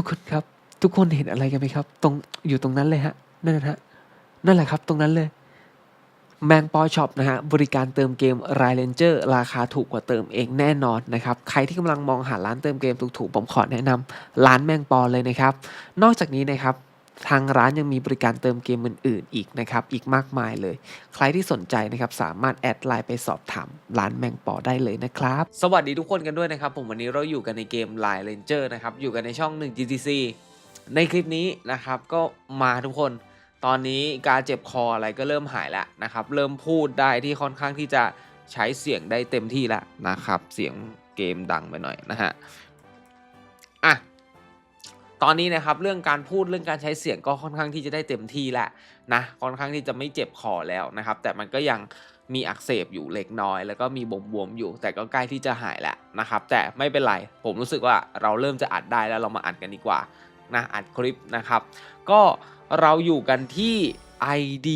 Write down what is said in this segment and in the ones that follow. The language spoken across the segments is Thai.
ทุกคนครับ ทุกคนเห็นอะไรกันไหมครับ ตรงอยู่ตรงนั้นเลยฮะนั่นนะฮะนั่นแหละครับตรงนั้นเลยแมงปอช็อปนะฮะบริการเติมเกมรายเลนเจอร์ราคาถูกกว่าเติมเองแน่นอนนะครับ ใครที่กำลังมองหาร้านเติมเกมถูกๆผมขอแนะนำร้านแมงปอเลยนะครับ นอกจากนี้นะครับ ทางร้านยังมีบริการเติมเกมอื่นๆ อีกนะครับ อีกมากมายเลย ใครที่สนใจนะครับสามารถแอดไลน์ไปสอบถามร้านแมงปอได้เลยนะครับ สวัสดีทุกคนกันด้วยนะครับ ผมวันนี้เราอยู่กันในเกม Line Ranger นะครับ อยู่กันในช่อง 1 GTC ในคลิปนี้นะครับก็มาทุกคน ตอนนี้การเจ็บคออะไรก็เริ่มหายแล้วนะครับ เริ่มพูดได้ที่ค่อนข้างที่จะใช้เสียงได้เต็มที่แล้วนะครับ เสียงเกมดังไปหน่อยนะฮะ อะ ตอนนี้นะครับเรื่องการพูดเรื่องการใช้เสียงก็ค่อนข้างที่จะได้เต็มที่แล้วนะค่อนข้างที่จะไม่เจ็บคอแล้วนะครับ แต่มันก็ยังมีอักเสบอยู่เล็กน้อย แล้วก็มีบวมๆอยู่ แต่ก็ใกล้ที่จะหายแล้วนะครับ แต่ไม่เป็นไร ผมรู้สึกว่าเราเริ่มจะอัดได้แล้วเรามาอัดกันดีกว่านะอัดคลิปนะครับ ก็เราอยู่กันที่ ID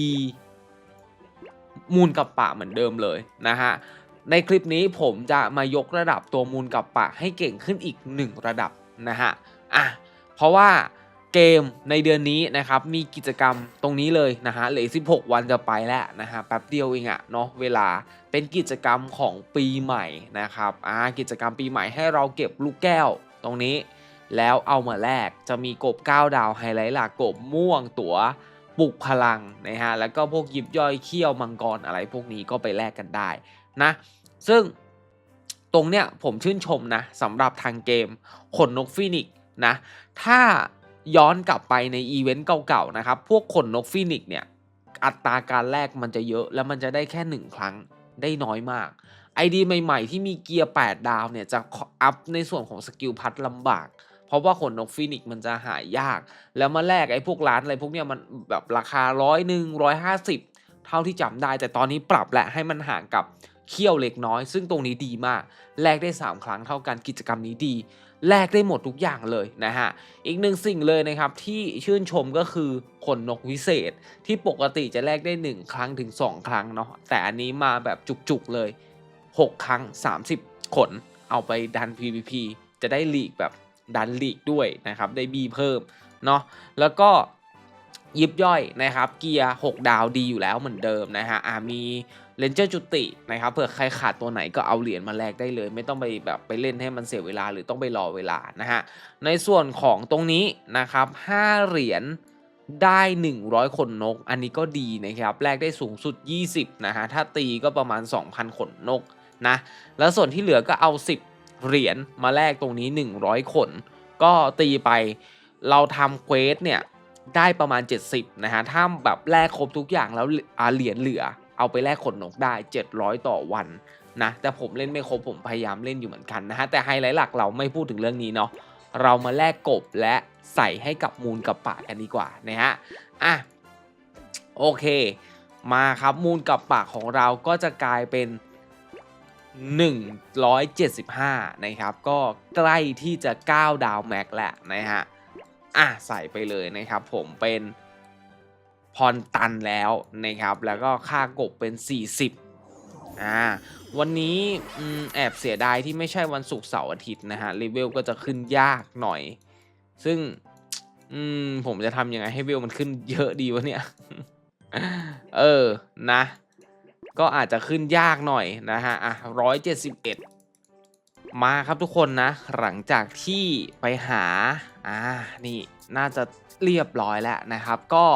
มูลกับปะเหมือนเดิมเลยนะฮะในคลิปนี้ผมจะมายกระดับตัวมูลกับปะให้เก่งขึ้นอีก 1 ระดับนะฮะอะ เพราะว่าเกมในเดือนนี้นะครับมีกิจกรรมตรงนี้เลยนะฮะเหลือ 16 วันจะไปแล้วนะฮะแป๊บเดียวเองอะเนาะเวลาเป็นกิจกรรมของปีใหม่นะครับอ่ากิจกรรมปีใหม่ให้เราเก็บลูกแก้วตรงนี้ แล้วเอามาแลกจะมีกบ 9 ดาวไฮไลท์หลักกบม่วงตัว๋วปลุกพลังนะฮะแล้วก็พวกยิบย่อยเขี้ยวมังกรอะไรพวกนี้ก็ไปแลกกันได้นะซึ่งตรงเนี้ยผมชื่นชมนะสำหรับทางเกมขนนกฟินิกซ์ นะถ้าย้อนกลับไปในอีเวนต์เก่าๆนะครับ พวกขนนกฟินิกเนี่ยอัตราการแลกมันจะเยอะแล้วมันจะได้แค่ 1 ครั้งได้น้อยมากไอดีใหม่ๆ ที่มีเกียร์ 8 ดาวเนี่ยจะอัพในส่วนของสกิลพัดลำบาก เพราะว่าขนนกฟินิกมันจะหายาก แล้วมาแลกไอ้พวกร้านอะไรพวกเนี้ยมันแบบราคาร้อยหนึ่งร้อยห้าสิบเท่าที่จำได้ แต่ตอนนี้ปรับแหละให้มันห่างกับเขี้ยวเล็กน้อย ซึ่งตรงนี้ดีมาก แลกได้ 3 ครั้งเท่ากันกิจกรรมนี้ดี แลกได้หมดทุกอย่างเลยนะฮะ อีกหนึ่งสิ่งเลยนะครับที่ชื่นชมก็คือขนนกวิเศษ ที่ปกติจะแลกได้ 1 ครั้งถึง 2 ครั้งเนาะแต่อันนี้มาแบบจุกๆเลย 6 ครั้ง 30 ขน เอาไปดัน PVP จะได้ลีกแบบดันลีกด้วยนะครับได้บีเพิ่มเนาะแล้วก็ ยิบย่อยนะครับ เกียร์ 6 ดาวดีอยู่แล้วเหมือนเดิมนะฮะมีเลนเจอร์จุตินะครับเผื่อใครขาดตัวไหนก็เอาเหรียญมาแลกได้เลย ไม่ต้องไปแบบไปเล่นให้มันเสียเวลาหรือต้องไปรอเวลานะฮะในส่วนของตรงนี้นะครับ5เหรียญได้ 100 ขนนก อันนี้ก็ดีนะครับแลกได้สูงสุด 20นะฮะถ้าตีก็ประมาณ 2,000 ขนนกนะแล้วส่วนที่เหลือก็เอา 10 เหรียญมาแลกตรงนี้ 100 ขน ก็ตีไปเราทำเควสเนี่ย ได้ประมาณ 70 นะฮะ ถ้าแบบแลกครบทุกอย่างแล้วอาเหรียญเหลือ เอาไปแลกขนนกได้ 700 ต่อวันนะ แต่ผมเล่นไม่ครบผมพยายามเล่นอยู่เหมือนกันนะฮะ แต่ไฮไลท์หลักเราไม่พูดถึงเรื่องนี้เนาะ เรามาแลกกบและใส่ให้กับมูลกับปะกันดีกว่านะฮะ อะ โอเค มาครับมูลกับปากของเราก็จะกลายเป็น175 นะครับ ก็ใกล้ที่จะ 9 ดาวแม็กแล้วนะฮะ อะใส่ไปเลยนะครับ ผมเป็นพรตันแล้วนะครับ แล้วก็ค่ากบเป็น 40อ่าวันนี้แอบเสียดายที่ไม่ใช่วันศุกร์เสาร์อาทิตย์นะฮะเลเวลก็จะขึ้นยากหน่อย ซึ่งมผมจะทำยังไงให้เวลมันขึ้นเยอะดีวะเนี่ย เออนะ ก็อาจจะขึ้นยากหน่อยนะฮะอะร้อยเจ็ดสิบเอ็ด มาครับทุกคนนะ หลังจากที่ไปหา อ่า นี่น่าจะเรียบร้อยแล้วนะครับ ก็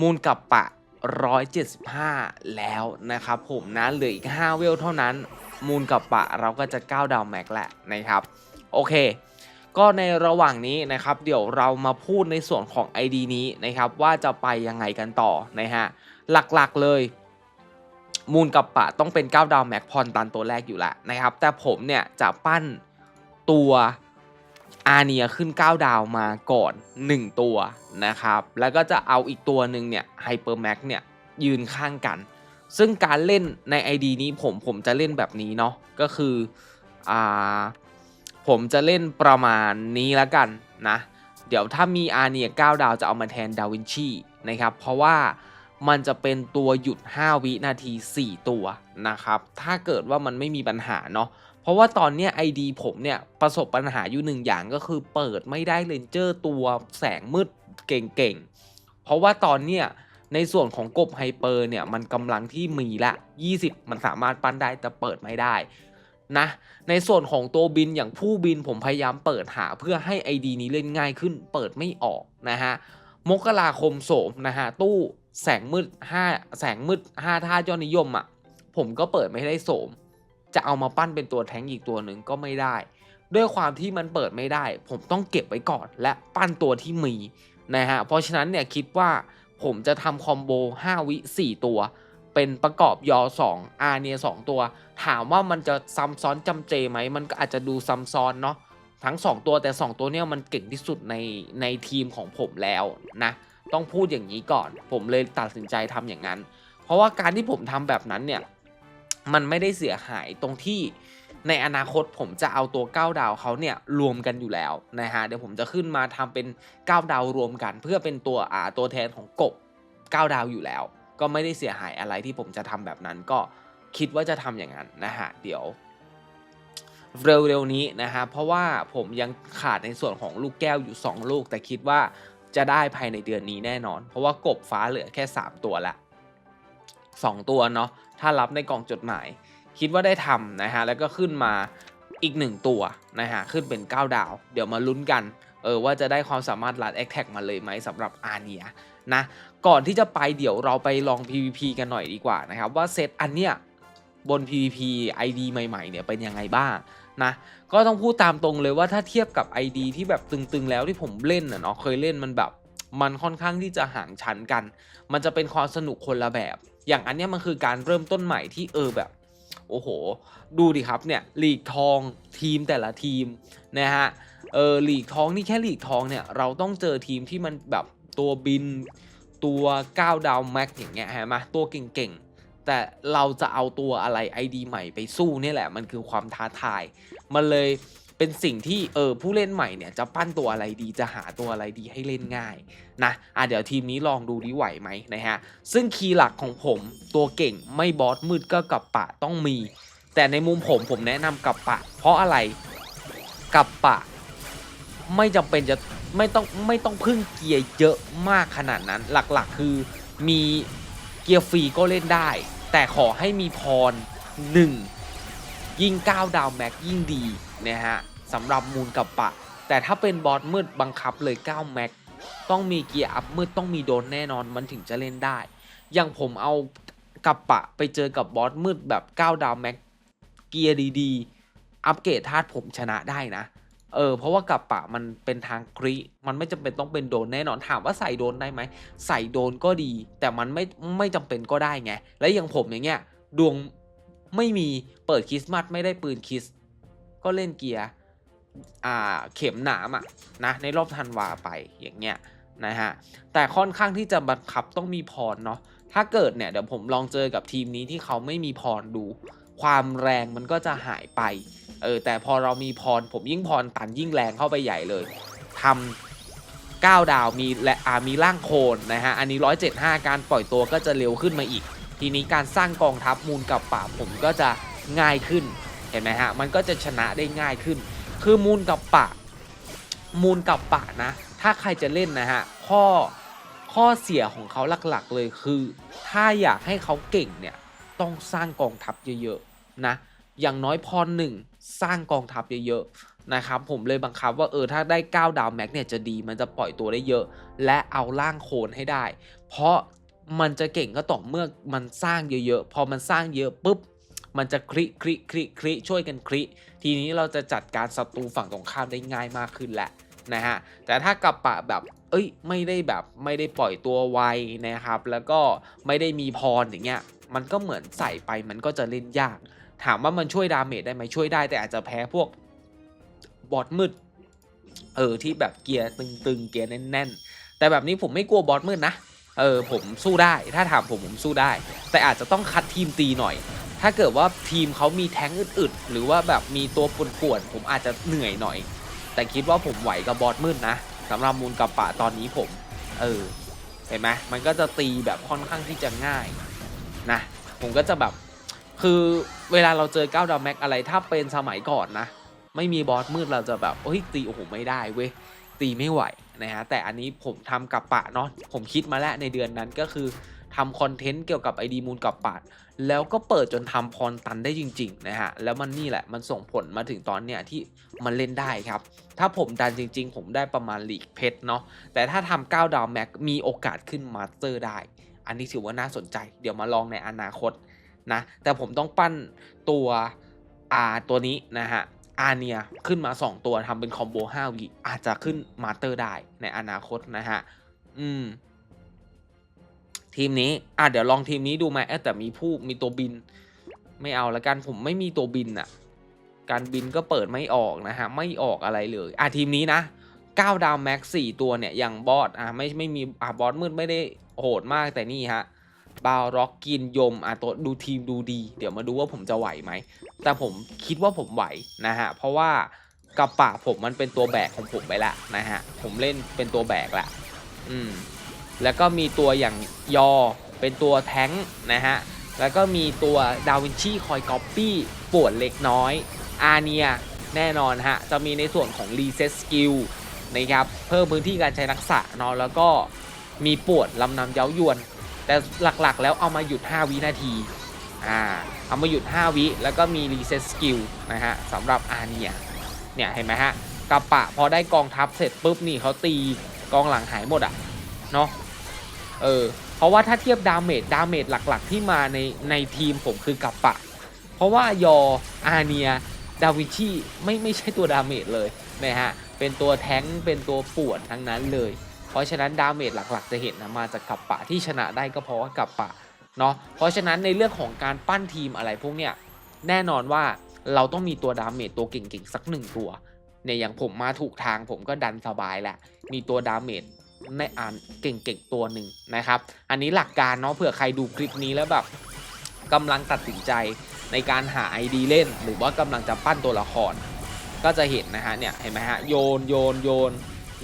มูลกับปะ 175 แล้วนะครับผมนะเหลืออีก 5 เวลเท่านั้น มูลกับปะเราก็จะ9ดาวแม็กแหละนะครับ โอเค ก็ในระหว่างนี้นะครับ เดี๋ยวเรามาพูดในส่วนของ ID นี้นะครับ ว่าจะไปยังไงกันต่อนะฮะ หลักๆเลย มูลกับปะต้องเป็น9ดาวแม็กพรตันตัวแรกอยู่แล้วนะครับ แต่ผมเนี่ยจะปั้นตัวอาเนียขึ้น 9 ดาวมาก่อน 1 ตัวนะครับ แล้วก็จะเอาอีกตัวหนึ่งเนี่ยไฮเปอร์แม็กเนี่ยยืนข้างกัน ซึ่งการเล่นใน ID นี้ผมผมจะเล่นแบบนี้เนาะก็คืออ่าผมจะเล่นประมาณนี้แล้วกันนะ เดี๋ยวถ้ามีอาเนีย9ดาวจะเอามาแทนดาวินชีนะครับ เพราะว่า มันจะเป็นตัวหยุด 5 วินาที 4 ตัวนะครับ ถ้าเกิดว่ามันไม่มีปัญหาเนาะ เพราะว่าตอนเนี้ยไอดีผมเนี่ยประสบปัญหาอยู่หนึ่งอย่างก็คือเปิดไม่ได้เลนเจอร์ตัวแสงมืดเก่งๆ เพราะว่าตอนเนี้ยในส่วนของกบไฮเปอร์เนี่ยมันกำลังที่มีละ 20 มันสามารถปั้นได้แต่เปิดไม่ได้นะในส่วนของตัวบินอย่างผู้บินผมพยายามเปิดหาเพื่อให้ ID นี้เล่นง่ายขึ้นเปิดไม่ออกนะฮะมกราคมโสมนะฮะตู้ แสงมืด5แสงมืด5ท่ายอดนิยมอะ่ะผมก็เปิดไม่ได้โสม จะเอามาปั้นเป็นตัวแท้งอีกตัวหนึ่งก็ไม่ได้ ด้วยความที่มันเปิดไม่ได้ ผมต้องเก็บไว้ก่อนและปั้นตัวที่มีนะฮะเพราะฉะนั้นเนี่ยคิดว่าผมจะทำคอมโบ5 วิ 4 ตัว เป็นประกอบยอ2อาเนีย2ตัว ถามว่ามันจะซ้ำซ้อนจำเจไหม มันก็อาจจะดูซ้ำซ้อนเนาะทั้ง 2 ตัวแต่ 2 ตัวเนี้ยมันเก่งที่สุดในในทีมของผมแล้วนะ ต้องพูดอย่างนี้ก่อน ผมเลยตัดสินใจทำอย่างนั้น เพราะว่าการที่ผมทำแบบนั้นเนี่ย มันไม่ได้เสียหายตรงที่ในอนาคตผมจะเอาตัว 9 ดาวเขาเนี่ยรวมกันอยู่แล้วนะฮะเดี๋ยวผมจะขึ้นมาทำเป็น 9 ดาวรวมกัน เพื่อเป็นตัวอ่าตัวแทนของกบ 9 ดาวอยู่แล้ว ก็ไม่ได้เสียหายอะไรที่ผมจะทำแบบนั้นก็คิดว่าจะทำอย่างนั้นนะฮะเดี๋ยวเร็วๆนี้นะฮะเพราะว่าผมยังขาดในส่วนของลูกแก้วอยู่ 2 ลูก แต่คิดว่า จะได้ภายในเดือนนี้แน่นอน เพราะว่ากบฟ้าเหลือแค่ 3 ตัวละ 2 ตัวเนาะถ้ารับในกล่องจดหมาย คิดว่าได้ทำนะฮะแล้วก็ขึ้นมาอีก 1 ตัวนะฮะขึ้นเป็น 9 ดาว เดี๋ยวมาลุ้นกันเออว่าจะได้ความสามารถลัดแอคแท็กมาเลยไหมสำหรับอาเนียนะก่อนที่จะไปเดี๋ยวเราไปลอง PVP กันหน่อยดีกว่านะครับว่าเซตอันเนี้ยบน PVP ID ใหม่ๆเนี่ยเป็นยังไงบ้าง นะก็ต้องพูดตามตรงเลยว่าถ้าเทียบกับ ID ที่แบบตึงๆแล้วที่ผมเล่นอะเนาะเคยเล่นมันแบบมันค่อนข้างที่จะห่างชั้นกัน มันจะเป็นความสนุกคนละแบบ อย่างอันนี้มันคือการเริ่มต้นใหม่ที่เออแบบ โอ้โห ดูดิครับเนี่ยหลีกทองทีมแต่ละทีมนะฮะ เออหลีกทองนี่แค่หลีกทองเนี่ยเราต้องเจอทีมที่มันแบบตัวบิน ตัว9ดาวแม็กอย่างเงี้ยเห็นไหมตัวเก่งๆ แต่เราจะเอาตัวอะไร ID ใหม่ไปสู้นี่แหละมันคือความท้าทาย มันเลยเป็นสิ่งที่เออผู้เล่นใหม่เนี่ยจะปั้นตัวอะไรดีจะหาตัวอะไรดีให้เล่นง่ายนะอะเดี๋ยวทีมนี้ลองดูดิไหวไหมนะฮะซึ่งคีย์หลักของผมตัวเก่งไม่บอสมืดก็กับปะต้องมี แต่ในมุมผมผมแนะนำกับปะ เพราะอะไรกับปะ ไม่จำเป็นจะไม่ต้องไม่ต้องพึ่งเกียร์เยอะมากขนาดนั้นหลักๆ คือมีเกียร์ฟรีก็เล่นได้ แต่ขอให้มีพร 1 ยิ่ง 9 ดาวแม็กยิ่งดีนะฮะสำหรับมูลกับปะ แต่ถ้าเป็นบอสมืดบังคับเลย 9 แม็กต้องมีเกียร์อัพมืดต้องมีโดนแน่นอนมันถึงจะเล่นได้ อย่างผมเอากับปะไปเจอกับบอสมืดแบบ 9 ดาวแม็กเกียร์ดีๆ อัปเกรดธาตุผมชนะได้นะ เออเพราะว่ากับปะมันเป็นทางคริมันไม่จำเป็นต้องเป็นโดนแน่นอนถามว่าใส่โดนได้ไหมใส่โดนก็ดี แต่มันไม่ไม่จำเป็นก็ได้ไง และอย่างผมอย่างเงี้ยดวงไม่มีเปิดคริสต์มาสไม่ได้ปืนคริสก็เล่นเกียร์อ่าเข็มหนามอะนะในรอบธันวาไปอย่างเงี้ยนะฮะแต่ค่อนข้างที่จะบังคับต้องมีพรเนาะถ้าเกิดเนี่ยเดี๋ยวผมลองเจอกับทีมนี้ที่เขาไม่มีพรดู ความแรงมันก็จะหายไป เออแต่พอเรามีพรผมยิ่งพรตันยิ่งแรงเข้าไปใหญ่เลยทำ9ดาวมีและอ่ามีร่างโคนนะฮะอันนี้ 175 การปล่อยตัวก็จะเร็วขึ้นมาอีก ทีนี้การสร้างกองทัพมูลกับป่าผมก็จะง่ายขึ้นเห็นไหมฮะมันก็จะชนะได้ง่ายขึ้น คือมูลกับป่ามูลกับป่านะ ถ้าใครจะเล่นนะฮะข้อข้อเสียของเขาหลักๆเลยคือ ถ้าอยากให้เขาเก่งเนี่ย ต้องสร้างกองทัพเยอะ ๆ นะอย่างน้อยพรหนึ่งสร้างกองทัพเยอะๆนะครับผมเลยบังคับว่าเออถ้าได้ 9 ดาวแม็กเนี่ยจะดีมันจะปล่อยตัวได้เยอะ และเอาล่างโคนให้ได้ เพราะมันจะเก่งก็ต่อเมื่อมันสร้างเยอะๆ พอมันสร้างเยอะปุ๊บมันจะคลิคลิคลิคลิช่วยกันคลิทีนี้เราจะจัดการศัตรูฝั่งตรงข้ามได้ง่ายมากขึ้นแหละนะฮะแต่ถ้ากับปะแบบ เอ้ยไม่ได้แบบไม่ได้ปล่อยตัวไวนะครับ แล้วก็ไม่ได้มีพรอย่างเงี้ยมันก็เหมือนใส่ไปมันก็จะเล่นยาก ถามว่ามันช่วยดาเมจได้ไหมช่วยได้แต่อาจจะแพ้พวกบอสมืด เออที่แบบเกียร์ตึงๆเกียร์แน่นๆ แต่แบบนี้ผมไม่กลัวบอสมืดนะ เออผมสู้ได้ ถ้าถามผมผมสู้ได้ แต่อาจจะต้องคัดทีมตีหน่อย ถ้าเกิดว่าทีมเขามีแท้งอึดๆ หรือว่าแบบมีตัวป่วนๆผมอาจจะเหนื่อยหน่อย แต่คิดว่าผมไหวกับบอสมืดนะสำหรับมูลกับปะตอนนี้ผม เออ เห็นไหมมันก็จะตีแบบค่อนข้างที่จะง่ายนะ ผมก็จะแบบ คือเวลาเราเจอ9ดาวแม็กอะไรถ้าเป็นสมัยก่อนนะ ไม่มีบอสมืดเราจะแบบเฮ้ยตีโอ้โหไม่ได้เว้ยตีไม่ไหวนะฮะแต่อันนี้ผมทำกับปะเนาะผมคิดมาแล้วในเดือนนั้นก็คือทำคอนเทนต์เกี่ยวกับไอดีมูลกับปะแล้วก็เปิดจนทำพรตันได้จริงๆนะฮะ แล้วมันนี่แหละมันส่งผลมาถึงตอนเนี้ยที่มันเล่นได้ครับ ถ้าผมดันจริง ๆ ผมได้ประมาณหลีกเพชรเนาะแต่ถ้าทำ9ดาวแม็กมีโอกาสขึ้นมาสเตอร์ได้ อันนี้ถือว่าน่าสนใจ เดี๋ยวมาลองในอนาคต นะแต่ผมต้องปั้นตัวอาตัวนี้นะฮะอาเนียขึ้นมา 2 ตัวทำเป็นคอมโบ5วิอาจจะขึ้นมาสเตอร์ได้ในอนาคตนะฮะอืมทีมนี้อะเดี๋ยวลองทีมนี้ดูไหมเอ้ยแต่มีผู้มีตัวบิน ไม่เอาละกันผมไม่มีตัวบินอะการบินก็เปิดไม่ออกนะฮะไม่ออกอะไรเลยอะทีมนี้นะ9ดาวแม็กสี่ตัวเนี่ยอย่างบอสอะไม่ไม่มีอะบอสมืดไม่ได้โหดมากแต่นี่ฮะ บาวร็อกกินยมอะตัวดูทีมดูดี เดี๋ยวมาดูว่าผมจะไหวไหม แต่ผมคิดว่าผมไหวนะฮะ เพราะว่ากระปะผมมันเป็นตัวแบกของผมไปละนะฮะ ผมเล่นเป็นตัวแบกละอืม แล้วก็มีตัวอย่างยอเป็นตัวแท้งนะฮะ แล้วก็มีตัวดาวินชีคอยก๊อปปี้ปวดเล็กน้อยอาเนียแน่นอนฮะ จะมีในส่วนของรีเซ็ตสกิลนะครับ เพิ่มพื้นที่การใช้ทักษะนาะแล้วก็มีปวดลำนำเย้ายวน แต่หลักๆ แล้วเอามาหยุด 5 วินาทีอ่าเอามาหยุด 5 วิแล้วก็มีรีเซ็ตสกิลนะฮะสำหรับอาเนียเนี่ยเห็นไหมฮะกระปะพอได้กองทัพเสร็จปุ๊บนี่เขาตีกองหลังหายหมดอะเนาะเออเพราะว่าถ้าเทียบดาเมจดาเมจหลักๆ ที่มาในในทีมผมคือกัปปะ เพราะว่ายออาเนียดาวิชีไม่ไม่ใช่ตัวดาเมจเลยนะฮะเป็นตัวแท้งเป็นตัวปวนทั้งนั้นเลย ราะฉะนั้นดาเมจหลักๆ จะเห็นนะมาจากกัปปะที่ชนะได้ก็เพราะว่ากัปปะเนาะเพราะฉะนั้นในเรื่องของการปั้นทีมอะไรพวกเนี้ยแน่นอนว่าเราต้องมีตัวดาเมจตัวเก่งๆ สักหนึ่งตัวเนี่ยอย่างผมมาถูกทางผมก็ดันสบายแหละ มีตัวดาเมจในอ่านเก่งๆตัวหนึ่งนะครับ อันนี้หลักการเนาะเผื่อใครดูคลิปนี้แล้วแบบกำลังตัดสินใจในการหา ID เล่น หรือว่ากำลังจะปั้นตัวละคร ก็จะเห็นนะฮะเนี่ยเห็นไหมฮะโยนโยนโยน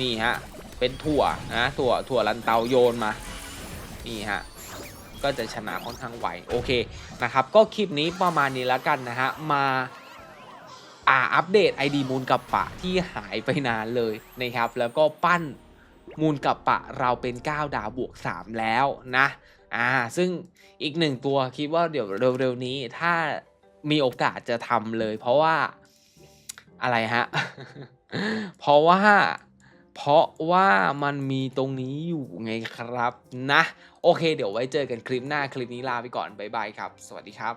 นี่ฮะ เป็นถั่วนะถั่วถั่วลันเตาโยนมา นี่ฮะก็จะชนะค่อนข้างไวโอเคนะครับ ก็คลิปนี้ประมาณนี้แล้วกันนะฮะมาอ่าอัปเดต ID มูลกับปะที่หายไปนานเลยนะครับ แล้วก็ปั้นมูลกับปะเราเป็น 9 ดาวบวก 3 แล้วนะอ่าซึ่งอีกหนึ่งตัวคิดว่าเดี๋ยวเร็วๆนี้ถ้ามีโอกาสจะทำเลย เพราะว่าอะไรฮะ เพราะว่า เพราะว่ามันมีตรงนี้อยู่ไงครับนะ โอเค เดี๋ยวไว้เจอกันคลิปหน้าคลิปนี้ลาไปก่อน บ๊ายบายครับ สวัสดีครับ